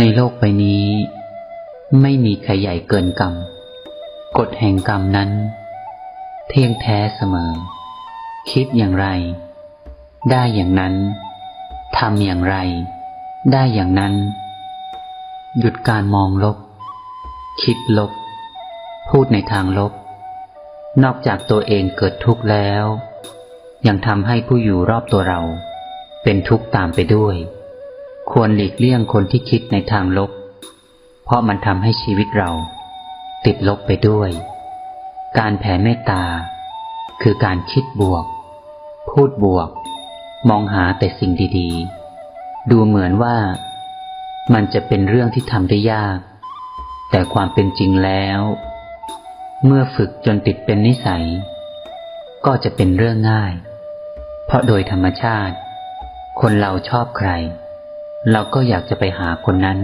ในโลกใบนี้ ไม่มีใครใหญ่เกินกรรม กฎแห่งกรรมนั้น เที่ยงแท้เสมอ คิดอย่างไร ได้อย่างนั้นทำอย่างไร ได้อย่างนั้น หยุดการมองลบ คิดลบ พูดในทางลบ นอกจากตัวเองเกิดทุกข์แล้ว ยังทำให้ผู้อยู่รอบตัวเรา เป็นทุกข์ตามไปด้วย ควรหลีกเลี่ยงคนที่คิดในทางลบ เพราะมันทำให้ชีวิตเรา ติดลบไปด้วย การแผ่เมตตา คือการคิดบวก พูดบวก มองหาแต่สิ่งดีๆ ดูเหมือนว่า มันจะเป็นเรื่องที่ทำได้ยาก แต่ความเป็นจริงแล้ว เมื่อฝึกจนติดเป็นนิสัย ก็จะเป็นเรื่องง่าย เพราะโดยธรรมชาติ คนเราชอบใคร เราก็อยากจะไปหาคนนั้น